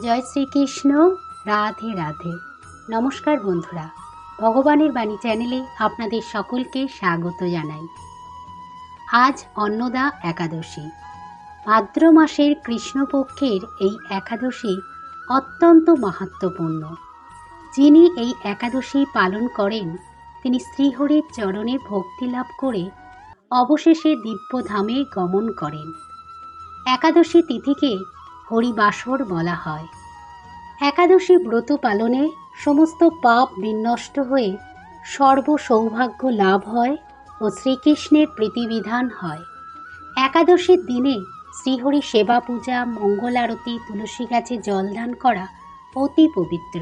জয় শ্রীকৃষ্ণ, রাধে রাধে। নমস্কার বন্ধুরা, ভগবানের বাণী চ্যানেলে আপনাদের সকলকে স্বাগত জানাই। আজ অন্নদা একাদশী। ভাদ্র মাসের কৃষ্ণপক্ষের এই একাদশী অত্যন্ত মাহাত্ম্যপূর্ণ। যিনি এই একাদশী পালন করেন, তিনি শ্রীহরির চরণে ভক্তি লাভ করে অবশেষে দিব্যধামে গমন করেন। একাদশী তিথিকে হরিবাসর বলা হয়। একাদশী ব্রত পালনে সমস্ত পাপ বিনষ্ট হয়ে সর্বসৌভাগ্য লাভ হয় ও শ্রীকৃষ্ণের প্রীতিবিধান হয়। একাদশীর দিনে শ্রীহরি সেবা পূজা, মঙ্গল আরতি, তুলসী গাছে জলদান করা অতি পবিত্র।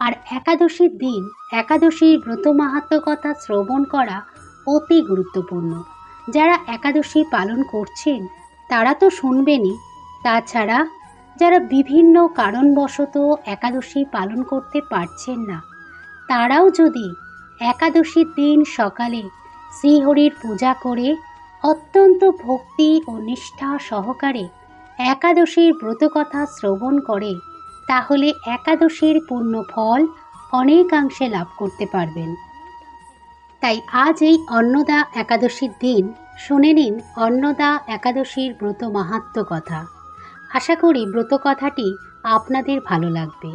আর একাদশীর দিন একাদশীর ব্রত মাহাত্ম কথা শ্রবণ করা অতি গুরুত্বপূর্ণ। যারা একাদশী পালন করছেন, তারা তো শুনবেনই। তাছাড়া যারা বিভিন্ন কারণবশত একাদশী পালন করতে পারছেন না, তারাও যদি একাদশীর দিন সকালে শ্রীহরির পূজা করে অত্যন্ত ভক্তি ও নিষ্ঠা সহকারে একাদশীর ব্রতকথা শ্রবণ করে, তাহলে একাদশীর পূর্ণ ফল অনেকাংশে লাভ করতে পারবেন। তাই আজ এই অন্নদা একাদশীর দিন, শুনে নিন অন্নদা একাদশীর ব্রত মাহাত্ম কথা। আশা করি ব্রত কথাটি আপনাদের ভালো লাগবে।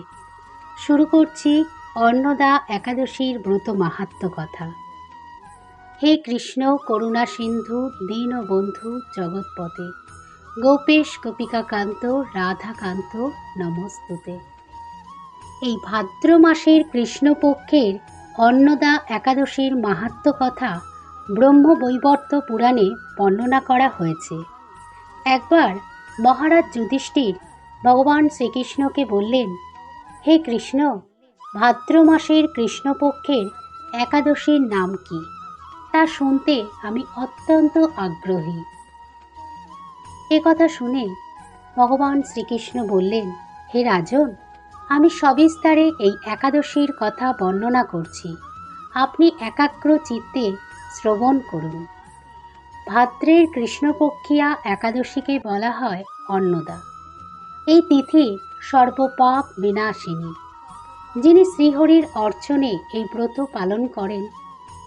শুরু করছি অন্নদা একাদশীর ব্রত মাহাত্ম কথা। হে কৃষ্ণ, করুণা সিন্ধু, দীন ও বন্ধু জগৎপতে গোপেশ, গোপিকাকান্ত, রাধাকান্ত, নমস্তুতে। এই ভাদ্র মাসের কৃষ্ণপক্ষের অন্নদা একাদশীর মাহাত্ম কথা ব্রহ্মবৈবর্ত পুরাণে বর্ণনা করা হয়েছে। একবার মহারাজ যুধিষ্ঠির ভগবান শ্রীকৃষ্ণকে বললেন, হে কৃষ্ণ, ভাদ্র মাসের কৃষ্ণপক্ষের একাদশীর নাম কি? তা শুনতে আমি অত্যন্ত আগ্রহী এ কথা শুনে ভগবান শ্রীকৃষ্ণ বললেন, হে রাজন, আমি সবিস্তারে এই একাদশীর কথা বর্ণনা করছি। আপনি একাগ্র চিত্তে শ্রবণ করুন। ভাদ্রের কৃষ্ণপক্ষিয়া একাদশীকে বলা হয় অন্নদা। এই তিথি সর্বপাপ বিনাশিনী। যিনি শ্রীহরির অর্চনে এই ব্রত পালন করেন,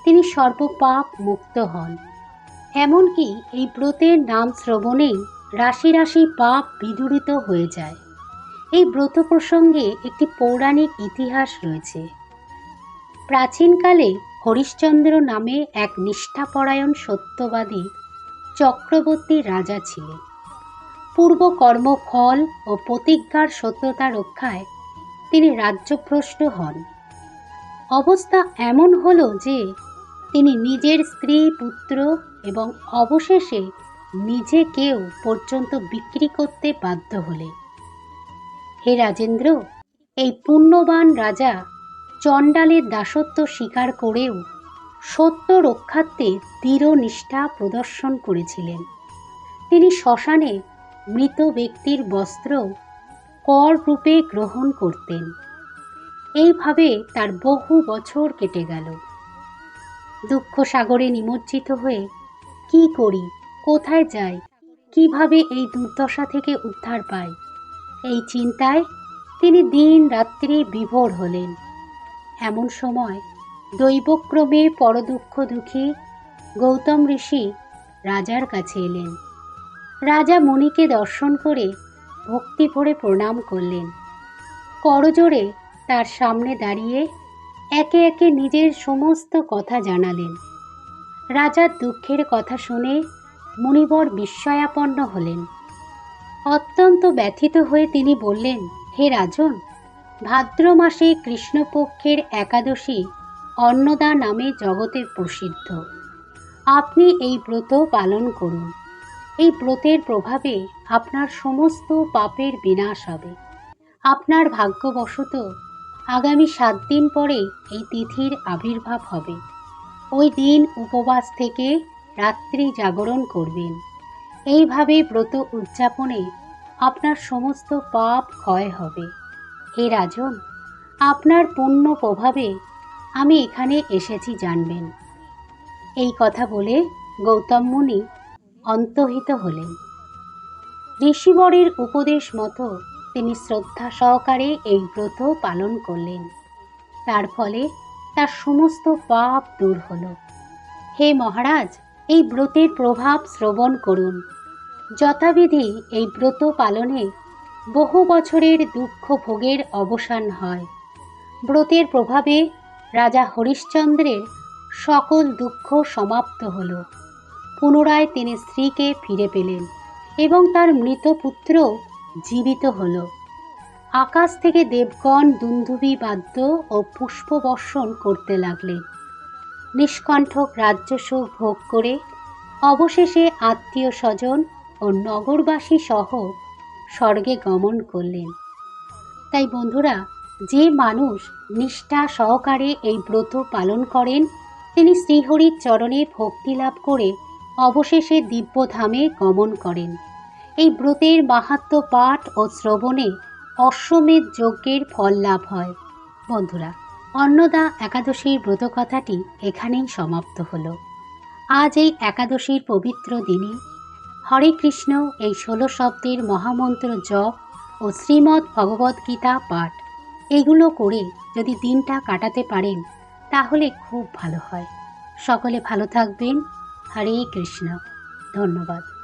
তিনি সর্বপাপ মুক্ত হন। এমনকি এই ব্রতের নাম শ্রবণেই রাশি রাশি পাপ বিদূরিত হয়ে যায়। এই ব্রত প্রসঙ্গে একটি পৌরাণিক ইতিহাস রয়েছে। প্রাচীনকালে হরিশ্চন্দ্র নামে এক নিষ্ঠাপরায়ণ সত্যবাদী চক্রবর্তী রাজা ছিলেন। পূর্ব কর্মফল ও প্রতিজ্ঞার সত্যতা রক্ষায় তিনি রাজ্যভ্রষ্ট হন। অবস্থা এমন হল যে, তিনি নিজের স্ত্রী, পুত্র এবং অবশেষে নিজেকেও পর্যন্ত বিক্রি করতে বাধ্য হলেন। হে রাজেন্দ্র, এই পুণ্যবান রাজা চণ্ডালের দাসত্ব স্বীকার করেও সত্য রক্ষার্থে দৃঢ় নিষ্ঠা প্রদর্শন করেছিলেন। তিনি শ্মশানে মৃত ব্যক্তির বস্ত্র কর রূপে গ্রহণ করতেন। এইভাবে তার বহু বছর কেটে গেল। দুঃখ সাগরে নিমজ্জিত হয়ে কি করি, কোথায় যাই, কীভাবে এই দুর্দশা থেকে উদ্ধার পাই, এই চিন্তায় তিনি দিন রাত্রি বিভোর হলেন। এমন সময় দৈবক্রমে পরদুঃখ দুঃখী গৌতম ঋষি রাজার কাছে এলেন। রাজা মুনিকে দর্শন করে ভক্তি ভরে প্রণাম করলেন। করজোড়ে তার সামনে দাঁড়িয়ে একে একে নিজের সমস্ত কথা জানালেন। রাজার দুঃখের কথা শুনে মণিবর বিস্ময়াপন্ন হলেন। অত্যন্ত ব্যথিত হয়ে তিনি বললেন, হে রাজন ভাদ্র মাসে কৃষ্ণপক্ষের একাদশী অন্নদা নামে জগতে প্রসিদ্ধ। আপনি এই ব্রত পালন করুন। এই ব্রতের প্রভাবে আপনার সমস্ত পাপের বিনাশ হবে। আপনার ভাগ্যবশত আগামী সাত দিন পরে এই তিথির আবির্ভাব হবে। ওই দিন উপবাস থেকে রাত্রি জাগরণ করবেন। এইভাবে ব্রত উদযাপনে আপনার সমস্ত পাপ ক্ষয় হবে। হে রাজন, আপনার পুণ্য প্রভাবে আমি এখানে এসেছি জানবেন। এই কথা বলে গৌতম মুনি অন্তহিত হলেন। ঋষিবরের উপদেশ মতো তিনি শ্রদ্ধা সহকারে এই ব্রত পালন করলেন। তার ফলে তার সমস্ত পাপ দূর হল। হে মহারাজ, এই ব্রতের প্রভাব শ্রবণ করুন। যথাবিধি এই ব্রত পালনে বহু বছরের দুঃখ ভোগের অবসান হয়। ব্রতের প্রভাবে রাজা হরিশ্চন্দ্রের সকল দুঃখ সমাপ্ত হল। পুনরায় তিনি স্ত্রীকে ফিরে পেলেন এবং তার মৃত পুত্র জীবিত হল। আকাশ থেকে দেবগণ দুন্দুবি বাদ্য ও পুষ্পবর্ষণ করতে লাগলেন। নিষ্কণ্ঠক রাজ্যসুখ ভোগ করে অবশেষে আত্মীয় স্বজন ও নগরবাসী সহ স্বর্গে গমন করলেন। তাই বন্ধুরা, যে মানুষ নিষ্ঠা সহকারে এই ব্রত পালন করেন, তিনি শ্রীহরির চরণে ভক্তি লাভ করে অবশেষে দিব্যধামে গমন করেন। এই ব্রতের মাহাত্ম পাঠ ও শ্রবণে অশ্বমেধ যজ্ঞের ফল লাভ হয়। বন্ধুরা, অন্নদা একাদশীর ব্রতকথাটি এখানেই সমাপ্ত হলো। আজ এই একাদশীর পবিত্র দিনে হরে কৃষ্ণ এই ষোলো শব্দের মহামন্ত্র জপ ও শ্রীমৎ শ্রীমদ্ ভগবদ্গীতা পাঠ। এগুলো করে যদি দিনটা কাটাতে পারেন, তাহলে খুব ভালো হয়। সকলে ভালো থাকবেন। হরে কৃষ্ণ। ধন্যবাদ।